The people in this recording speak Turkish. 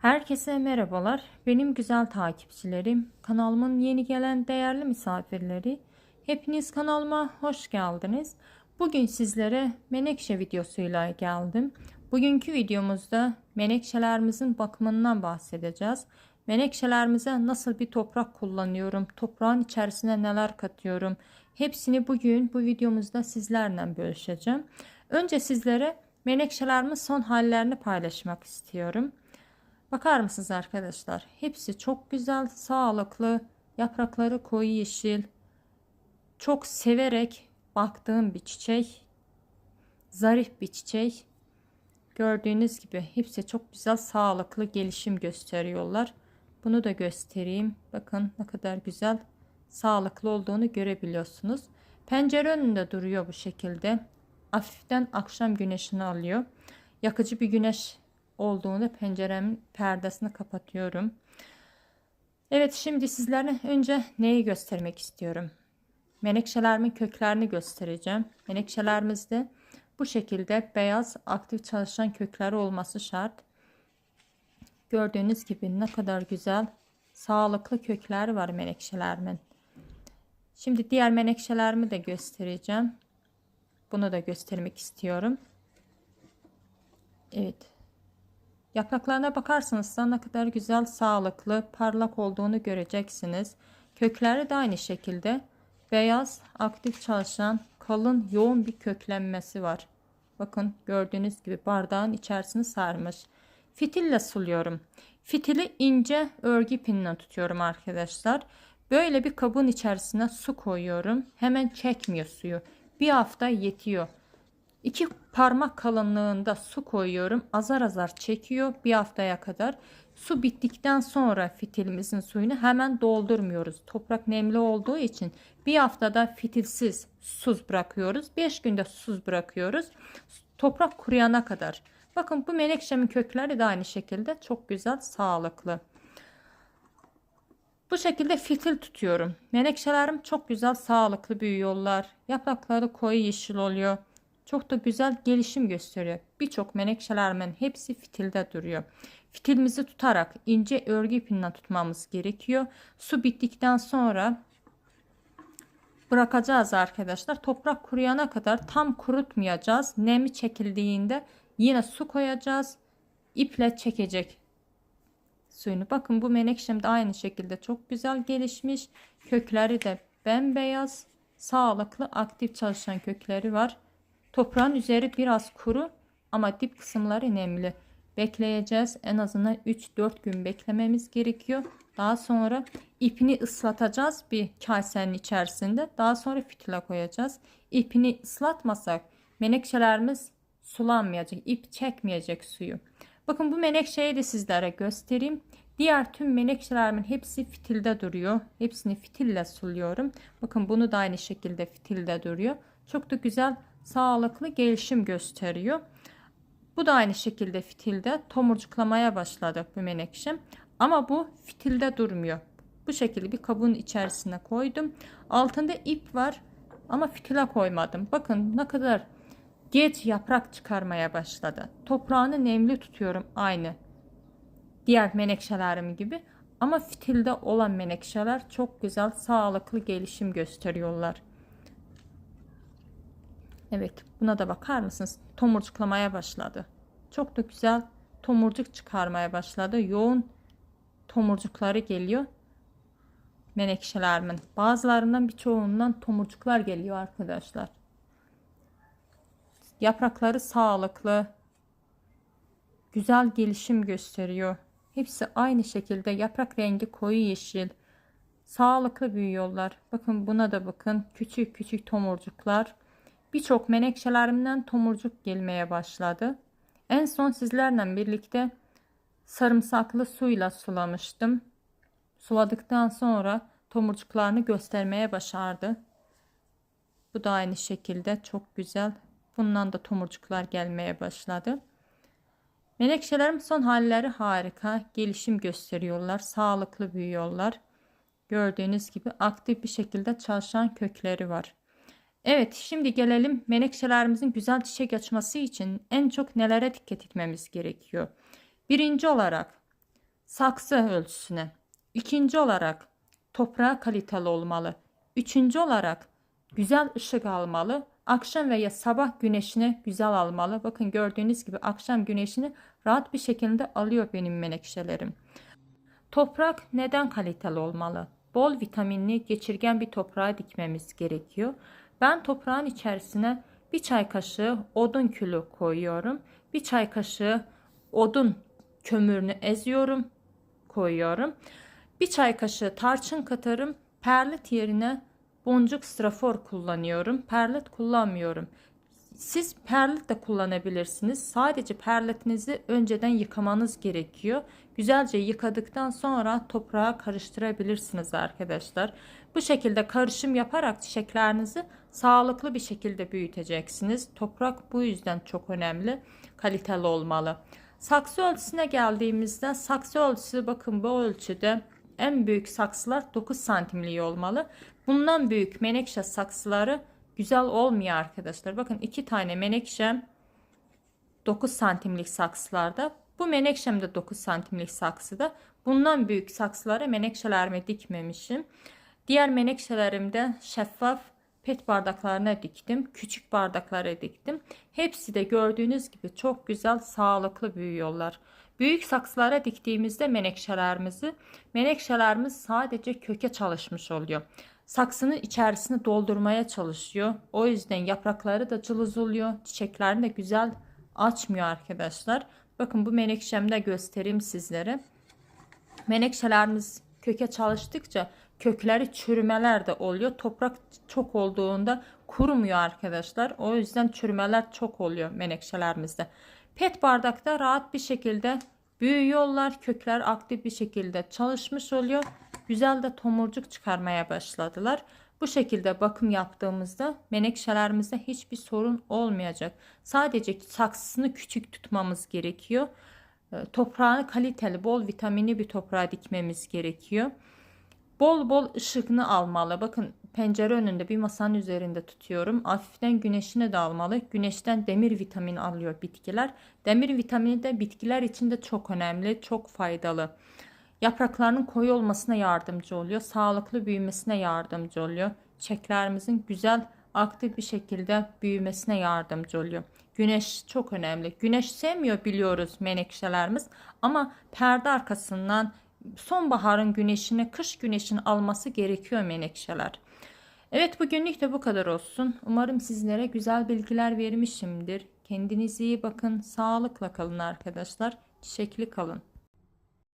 Herkese merhabalar. Benim güzel takipçilerim, kanalımın yeni gelen değerli misafirleri. Hepiniz kanalıma hoş geldiniz. Bugün sizlere menekşe videosuyla geldim. Bugünkü videomuzda menekşelerimizin bakımından bahsedeceğiz. Menekşelerimize nasıl bir toprak kullanıyorum, toprağın içerisine neler katıyorum. Hepsini bugün bu videomuzda sizlerle bölüşeceğim. Önce sizlere menekşelerimin son hallerini paylaşmak istiyorum. Bakar mısınız arkadaşlar? Hepsi çok güzel, sağlıklı, yaprakları koyu yeşil. Çok severek baktığım bir çiçek. Zarif bir çiçek. Gördüğünüz gibi hepsi çok güzel, sağlıklı gelişim gösteriyorlar. Bunu da göstereyim. Bakın ne kadar güzel, sağlıklı olduğunu görebiliyorsunuz. Pencere önünde duruyor bu şekilde. Hafiften akşam güneşini alıyor. Yakıcı bir güneş olduğunda penceremin perdesini kapatıyorum. Evet şimdi sizlere önce neyi göstermek istiyorum. Menekşelerimin köklerini göstereceğim. Menekşelerimizde bu şekilde beyaz aktif çalışan kökleri olması şart. Gördüğünüz gibi ne kadar güzel sağlıklı kökleri var menekşelerimin. Şimdi diğer menekşelerimi de göstereceğim. Bunu da göstermek istiyorum. Evet. Yapraklarına bakarsanız da ne kadar güzel, sağlıklı, parlak olduğunu göreceksiniz. Kökleri de aynı şekilde beyaz, aktif çalışan, kalın, yoğun bir köklenmesi var. Bakın gördüğünüz gibi bardağın içerisini sarmış. Fitille suluyorum. Fitili ince örgü ipinle tutuyorum arkadaşlar. Böyle bir kabın içerisine su koyuyorum. Hemen çekmiyor suyu. Bir hafta yetiyor. İki parmak kalınlığında su koyuyorum. Azar azar çekiyor bir haftaya kadar. Su bittikten sonra fitilimizin suyunu hemen doldurmuyoruz. Toprak nemli olduğu için bir haftada fitilsiz suz bırakıyoruz. 5 günde susuz bırakıyoruz. Toprak kuruyana kadar. Bakın bu menekşemin kökleri de aynı şekilde çok güzel sağlıklı. Bu şekilde fitil tutuyorum. Menekşelerim çok güzel sağlıklı büyüyorlar. Yaprakları koyu yeşil oluyor. Çok da güzel gelişim gösteriyor. Birçok menekşelerimin hepsi fitilde duruyor. Fitilimizi tutarak ince örgü ipinden tutmamız gerekiyor. Su bittikten sonra bırakacağız arkadaşlar. Toprak kuruyana kadar tam kurutmayacağız. Nemi çekildiğinde yine su koyacağız. İple çekecek suyunu. Bakın bu menekşem de aynı şekilde çok güzel gelişmiş. Kökleri de bembeyaz, sağlıklı, aktif çalışan kökleri var. Toprağın üzeri biraz kuru ama dip kısımları nemli. Bekleyeceğiz. En azından 3-4 gün beklememiz gerekiyor. Daha sonra ipini ıslatacağız bir kasenin içerisinde. Daha sonra fitile koyacağız. İpini ıslatmasak menekşelerimiz sulanmayacak. ip çekmeyecek suyu. Bakın bu menekşeyi de sizlere göstereyim. Diğer tüm menekşelerimin hepsi fitilde duruyor. Hepsini fitille suluyorum. Bakın bunu da aynı şekilde fitilde duruyor. Çok da güzel sağlıklı gelişim gösteriyor. Bu da aynı şekilde fitilde tomurcuklamaya başladı bu menekşem. Ama bu fitilde durmuyor. Bu şekilde bir kabın içerisine koydum. Altında ip var ama fitile koymadım. Bakın ne kadar geç yaprak çıkarmaya başladı. Toprağını nemli tutuyorum aynı. Diğer menekşelerim gibi. Ama fitilde olan menekşeler çok güzel sağlıklı gelişim gösteriyorlar. Evet buna da bakar mısınız? Tomurcuklamaya başladı. Çok da güzel tomurcuk çıkarmaya başladı. Yoğun tomurcukları geliyor. Menekşelerimin. Bazılarından birçoğundan tomurcuklar geliyor arkadaşlar. Yaprakları sağlıklı. Güzel gelişim gösteriyor. Hepsi aynı şekilde yaprak rengi koyu yeşil. Sağlıklı büyüyorlar. Bakın buna da bakın. Küçük küçük tomurcuklar. Birçok menekşelerimden tomurcuk gelmeye başladı. En son sizlerle birlikte sarımsaklı suyla sulamıştım. Suladıktan sonra tomurcuklarını göstermeye başardı. Bu da aynı şekilde çok güzel. Bundan da tomurcuklar gelmeye başladı. Menekşelerim son halleri harika. Gelişim gösteriyorlar. Sağlıklı büyüyorlar. Gördüğünüz gibi aktif bir şekilde çalışan kökleri var. Evet şimdi gelelim menekşelerimizin güzel çiçek açması için en çok nelere dikkat etmemiz gerekiyor. Birinci olarak saksı ölçüsüne. İkinci olarak toprağı kaliteli olmalı. Üçüncü olarak güzel ışık almalı. Akşam veya sabah güneşini güzel almalı. Bakın gördüğünüz gibi akşam güneşini rahat bir şekilde alıyor benim menekşelerim. Toprak neden kaliteli olmalı? Bol vitaminli, geçirgen bir toprağa dikmemiz gerekiyor. Ben toprağın içerisine bir çay kaşığı odun külü koyuyorum. Bir çay kaşığı odun kömürünü eziyorum, koyuyorum. Bir çay kaşığı tarçın katarım. Perlit yerine boncuk strafor kullanıyorum. Perlit kullanmıyorum. Siz perlit de kullanabilirsiniz. Sadece perlitinizi önceden yıkamanız gerekiyor. Güzelce yıkadıktan sonra toprağa karıştırabilirsiniz arkadaşlar. Bu şekilde karışım yaparak çiçeklerinizi sağlıklı bir şekilde büyüteceksiniz. Toprak bu yüzden çok önemli. Kaliteli olmalı. Saksı ölçüsüne geldiğimizde saksı ölçüsü bakın bu ölçüde en büyük saksılar 9 santimliği olmalı. Bundan büyük menekşe saksıları güzel olmuyor arkadaşlar. Bakın iki tane menekşem 9 santimlik saksılarda. Bu menekşem de 9 santimlik saksıda. Bundan büyük saksılara menekşelerimi dikmemişim. Diğer menekşelerimde şeffaf pet bardaklarına diktim. Küçük bardaklara diktim. Hepsi de gördüğünüz gibi çok güzel sağlıklı büyüyorlar. Büyük saksılara diktiğimizde menekşelerimizi menekşelerimiz sadece köke çalışmış oluyor. Saksının içerisini doldurmaya çalışıyor. O yüzden yaprakları da cılız oluyor. Çiçeklerini de güzel açmıyor arkadaşlar. Bakın bu menekşemde göstereyim sizlere. Menekşelerimiz köke çalıştıkça kökleri çürümeler de oluyor. Toprak çok olduğunda kurumuyor arkadaşlar. O yüzden çürümeler çok oluyor menekşelerimizde. Pet bardakta rahat bir şekilde büyüyorlar. Kökler aktif bir şekilde çalışmış oluyor. Güzel de tomurcuk çıkarmaya başladılar. Bu şekilde bakım yaptığımızda menekşelerimizde hiçbir sorun olmayacak. Sadece saksısını küçük tutmamız gerekiyor. Ee, Toprağını kaliteli, bol vitaminli bir toprağa dikmemiz gerekiyor. Bol bol ışığını almalı. Bakın pencere önünde bir masanın üzerinde tutuyorum. Hafiften güneşini de almalı. Güneşten demir vitamini alıyor bitkiler. Demir vitamini de bitkiler için de çok önemli, çok faydalı. Yapraklarının koyu olmasına yardımcı oluyor. Sağlıklı büyümesine yardımcı oluyor. Çiçeklerimizin güzel aktif bir şekilde büyümesine yardımcı oluyor. Güneş çok önemli. Güneş sevmiyor biliyoruz menekşelerimiz ama perde arkasından sonbaharın güneşini, kış güneşini alması gerekiyor menekşeler. Evet bugünlük de bu kadar olsun. Umarım sizlere güzel bilgiler vermişimdir. Kendinize iyi bakın. Sağlıkla kalın arkadaşlar. Çiçekli kalın.